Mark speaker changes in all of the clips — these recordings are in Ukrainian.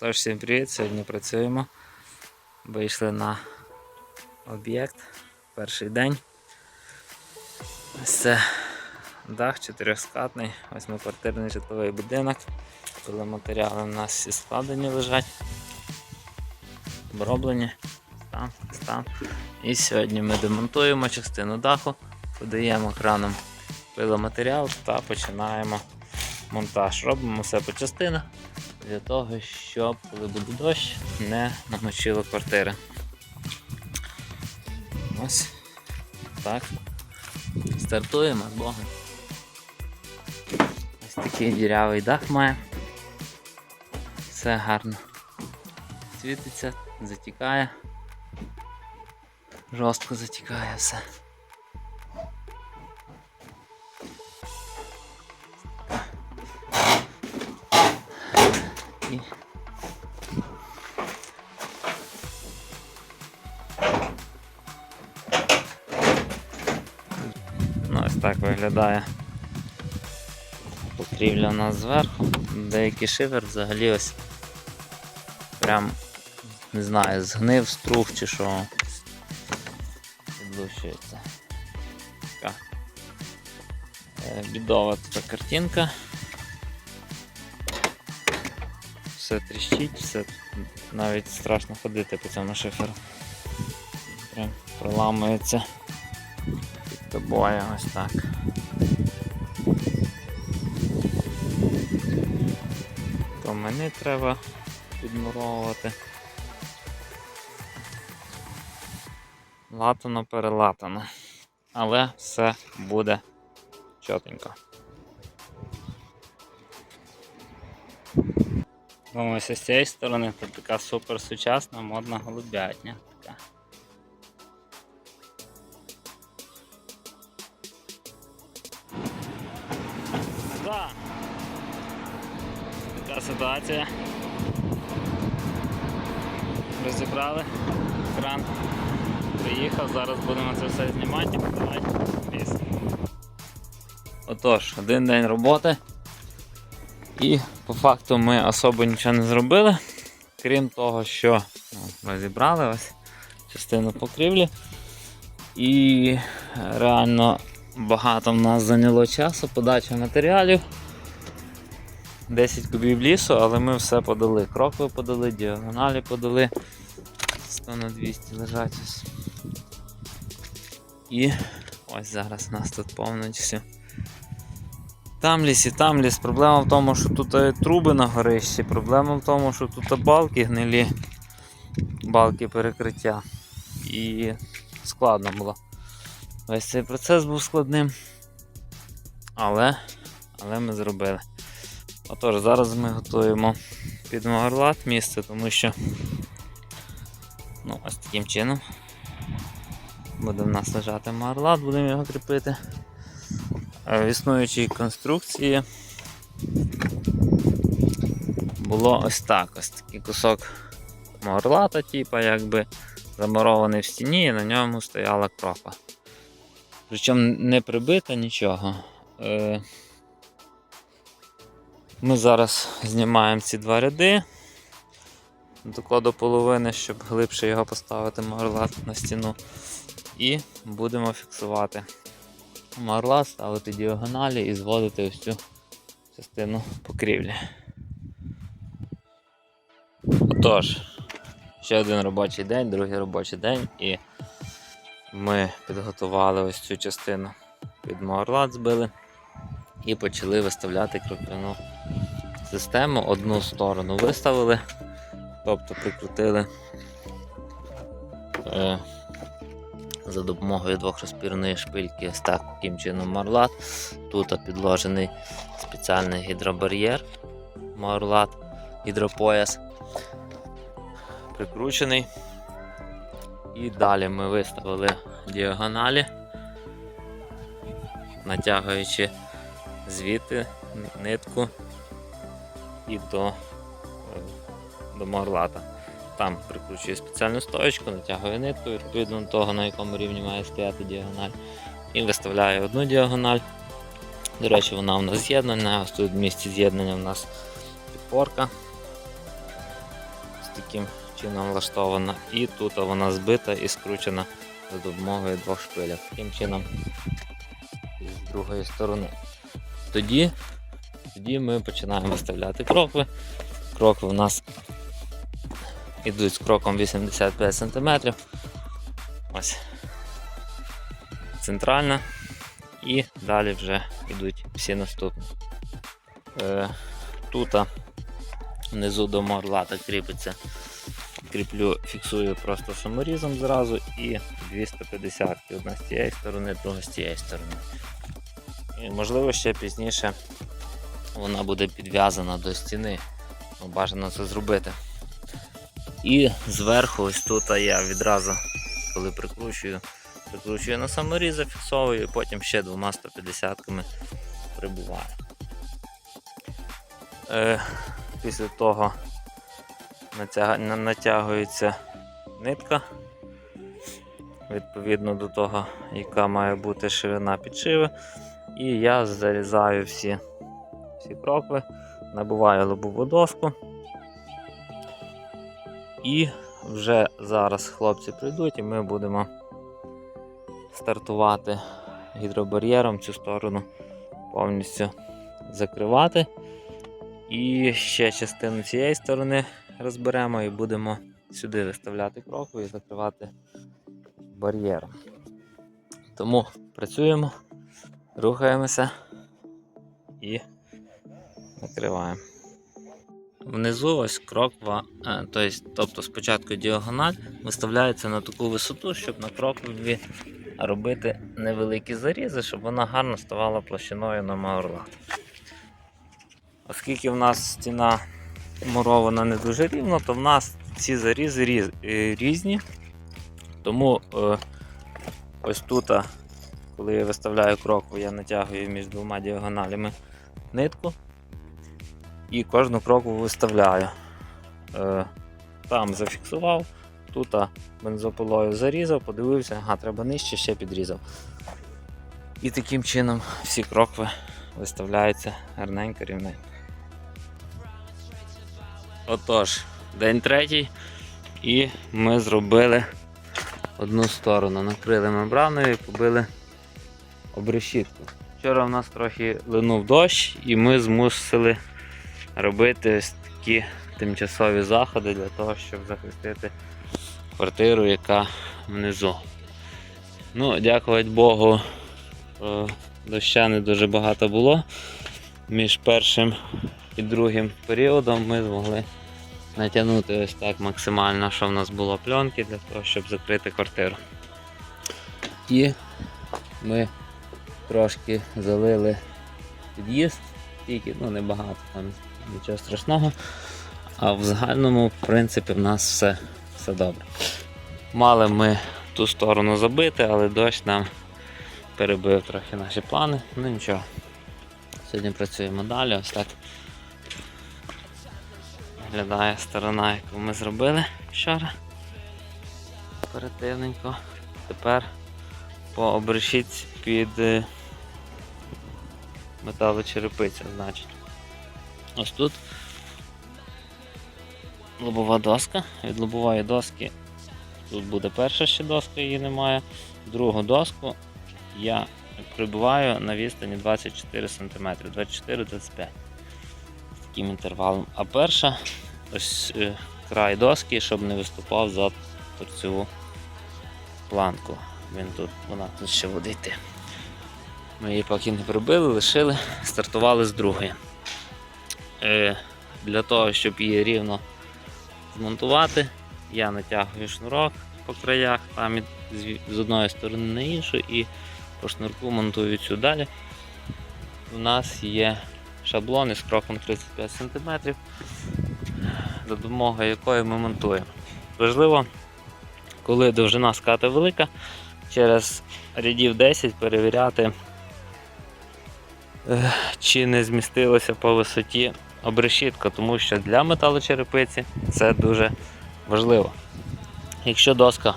Speaker 1: Тож всім привіт, сьогодні працюємо. Вийшли на об'єкт. Перший день. Це дах чотирьохскатний, восьмиквартирний житловий будинок. Коли матеріали у нас всі складені лежать, оброблені. Там, там. І сьогодні ми демонтуємо частину даху, подаємо краном пиломатеріал та починаємо монтаж. Робимо все по частинах для того, щоб коли буде дощ, не намочило квартири. Ось так. Стартуємо з Богом. Ось такий дірявий дах має. Все гарно світиться, затікає. Жорстко затікає все. І Ну, ось так виглядає покрівля у нас зверху. Деякий шифер взагалі ось прям не знаю, згнив струх чи що. Відлущується. Така е, бідова така картинка. Все тріщить, все навіть страшно ходити по цьому шиферу. Прям проламується під тобою ось так. То мені треба підмуровувати. Латано перелатано. Але все буде чотенько. Ось з цієї сторони тут така супер сучасна модна голубятня. Така. Да. Така ситуація. Розібрали кран. Приїхав, зараз будемо це все знімати і подавати. Отож, один день роботи. І по факту ми особо нічого не зробили, крім того, що ну, розібрали ось частину покрівлі. І реально багато в нас зайняло часу, подача матеріалів. 10 кубів лісу, але ми все подали. Крокви подали, діагоналі подали. 100 на 200 лежать. І ось зараз у нас тут повністю. Там ліс і там ліс. Проблема в тому, що тут е, труби на горищі. Проблема в тому, що тут балки гнилі, балки перекриття. І складно було. Весь цей процес був складним. Але, але ми зробили. Отож, зараз ми готуємо під Магарлат місце, тому що ну, ось таким чином буде в нас лежати Магарлат, будемо його кріпити. В існуючій конструкції було ось так. Ось такий кусок Магарлата, типу, якби замурований в стіні, і на ньому стояла кроква. Причому не прибита нічого. Е, Ми зараз знімаємо ці два ряди тако до половини, щоб глибше його поставити марлат на стіну. І будемо фіксувати марлат, ставити діагоналі і зводити ось цю частину покрівлі. Отож, ще один робочий день, другий робочий день, і ми підготували ось цю частину під марлат збили і почали виставляти кроквяну систему. Одну сторону виставили, тобто прикрутили е, за допомогою двохрозпірної шпильки ось так, таким чином марлат. Тут підложений спеціальний гідробар'єр, марлат, гідропояс прикручений. І далі ми виставили діагоналі, натягуючи звідти нитку і до, до марлата. Там прикручує спеціальну стоечку, натягує нитку відповідно до того, на якому рівні має стояти діагональ. І виставляє одну діагональ. До речі, вона у нас з'єднана. Ось тут в місці з'єднання у нас підпорка. З таким чином влаштована. І тут вона збита і скручена за допомогою двох шпилів. Таким чином з другої сторони. Тоді, тоді ми починаємо виставляти крокви. Крокви у нас йдуть з кроком 85 см. Ось центральна. І далі вже йдуть всі наступні. Е, тут внизу до морлата кріпиться. Кріплю, фіксую просто саморізом зразу і 250 одна з цієї сторони, друга з цієї сторони. І, можливо, ще пізніше вона буде підв'язана до стіни. Бажано це зробити. І зверху, ось тут я відразу, коли прикручую, прикручую на саморіз, зафіксовую, і потім ще двома 150-ками прибуваю. Е, після того натягується нитка. Відповідно до того, яка має бути ширина підшиви. І я зарізаю всі, всі крокви, набиваю лобову доску. І вже зараз хлопці прийдуть і ми будемо стартувати гідробар'єром цю сторону повністю закривати. І ще частину цієї сторони розберемо і будемо сюди виставляти крокви і закривати бар'єром. Тому працюємо, рухаємося і накриваємо. Внизу ось кроква, е, тобто, тобто спочатку діагональ виставляється на таку висоту, щоб на крокві робити невеликі зарізи, щоб вона гарно ставала площиною на маурлат. Оскільки в нас стіна мурована не дуже рівно, то в нас ці зарізи різ, е, різні. Тому е, ось тут, коли я виставляю крокву, я натягую між двома діагоналями нитку і кожну крокву виставляю. Е, там зафіксував, тут бензопилою зарізав, подивився, ага, треба нижче, ще підрізав. І таким чином всі крокви виставляються гарненько рівненько. Отож, день третій, і ми зробили одну сторону, накрили мембраною і побили обрешітку. Вчора в нас трохи линув дощ, і ми змусили робити ось такі тимчасові заходи для того, щоб захистити квартиру, яка внизу. Ну, дякувати Богу, е, доща не дуже багато було. Між першим і другим періодом ми змогли натягнути ось так максимально, що в нас було пленки для того, щоб закрити квартиру. І ми трошки залили під'їзд, тільки ну небагато, там нічого страшного. А в загальному, в принципі, в нас все, все добре. Мали ми ту сторону забити, але дощ нам перебив трохи наші плани. Ну нічого. Сьогодні працюємо далі. Ось так виглядає сторона, яку ми зробили вчора. Оперативненько. Тепер по обрешіть під е, металочерепиця, значить. Ось тут лобова доска. Від лобової доски тут буде перша ще доска, її немає. Другу доску я прибуваю на відстані 24 см, 24-25 з таким інтервалом. А перша ось е, край доски, щоб не виступав за торцеву планку. Він тут, вона тут ще буде йти. Ми її поки не прибили, лишили, стартували з другої. Е, для того, щоб її рівно змонтувати, я натягую шнурок по краях, там з- одної сторони на іншу і по шнурку монтую цю далі. У нас є шаблон із кроком 35 см, за допомогою якої ми монтуємо. Важливо, коли довжина ската велика, через рядів 10 перевіряти, е, чи не змістилося по висоті обрешітка, тому що для металочерепиці це дуже важливо. Якщо доска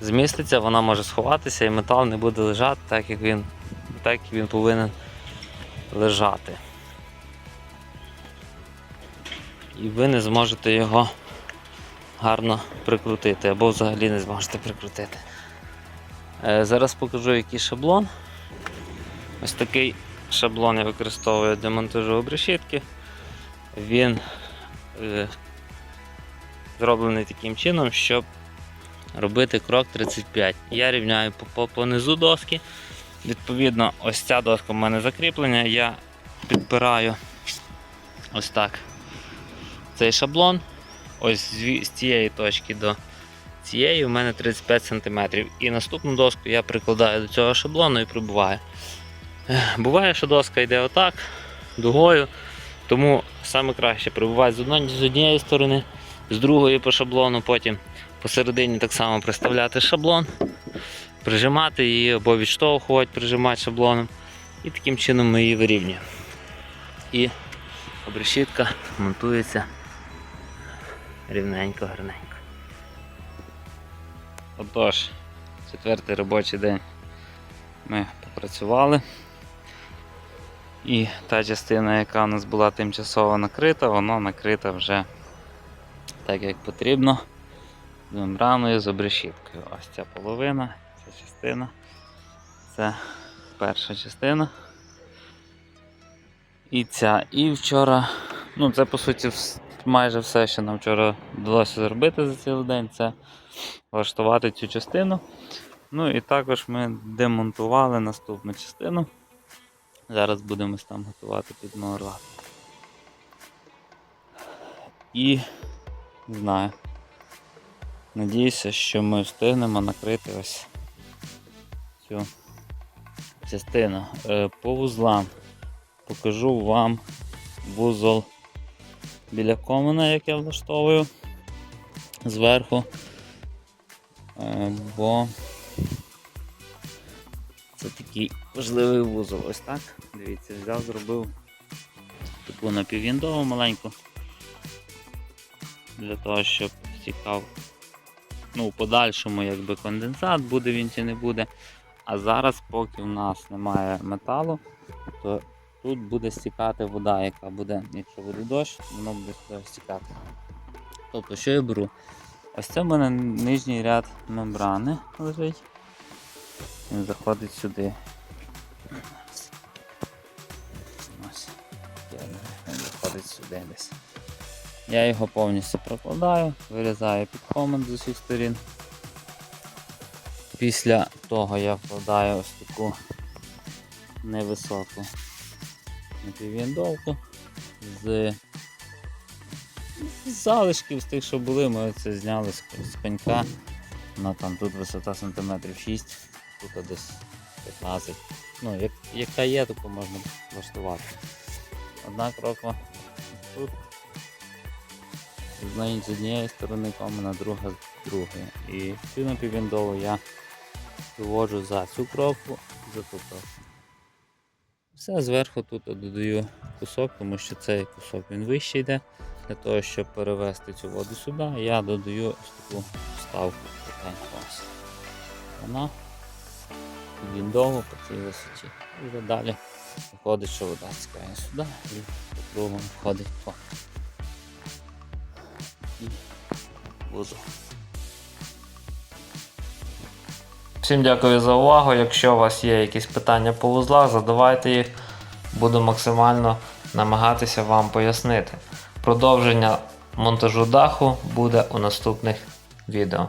Speaker 1: зміститься, вона може сховатися і метал не буде лежати так, як він, так, як він повинен лежати. І ви не зможете його гарно прикрутити, або взагалі не зможете прикрутити. Е, Зараз покажу, який шаблон. Ось такий шаблон я використовую для монтажу обрешітки. Він е, зроблений таким чином, щоб робити крок 35. Я рівняю по, низу доски. Відповідно, ось ця доска в мене закріплення, я підпираю ось так цей шаблон. Ось з, з цієї точки до цієї у мене 35 см. І наступну доску я прикладаю до цього шаблону і прибуваю. Буває, що доска йде отак, дугою. Тому саме краще прибувати з однієї сторони, з другої по шаблону, потім посередині так само приставляти шаблон, прижимати її або відштовхувати, прижимати шаблоном. І таким чином ми її вирівнюємо. І обрешітка монтується рівненько, гарненько. Отож, четвертий робочий день ми попрацювали. І та частина, яка у нас була тимчасово накрита, вона накрита вже так, як потрібно. З мембраною з обрешіткою. Ось ця половина, ця частина. Це перша частина. І ця. І вчора, ну це по суті майже все, що нам вчора вдалося зробити за цілий день, це влаштувати цю частину. Ну і також ми демонтували наступну частину. Зараз будемо там готувати під морла. І не знаю. Надіюся, що ми встигнемо накрити ось цю частину. Е, По вузлам покажу вам вузол біля комина, як я влаштовую зверху. Е, Бо такий важливий вузол. Ось так. Дивіться, взяв, зробив таку напіввіндову маленьку. Для того, щоб стікав ну, в подальшому якби конденсат, буде він чи не буде. А зараз, поки в нас немає металу, то тут буде стікати вода, яка буде, якщо буде дощ, воно буде стікати. Тобто, що я беру? Ось це в мене нижній ряд мембрани лежить. Він заходить сюди. Ось. Він заходить сюди десь. Я його повністю прокладаю, вирізаю під комент з усіх сторін. Після того я вкладаю ось таку невисоку напіввіндовку з залишків з тих, що були, ми це зняли з, пенька. Вона там тут висота сантиметрів 6, тут десь 15. Ну, як, яка є, таку можна влаштувати. Одна кроква тут. З однієї сторони комина, друга з другої. І цю напіввіндову я виводжу за цю кропку, за ту кропку. Все зверху тут додаю кусок, тому що цей кусок він вище йде. Для того, щоб перевести цю воду сюди, я додаю ось таку вставку. Такеньку Вона віндово по цій висоті. І далі виходить, що вода стікає сюди і по кругу входить по і. Всім дякую за увагу. Якщо у вас є якісь питання по вузлах, задавайте їх. Буду максимально намагатися вам пояснити. Продовження монтажу даху буде у наступних відео.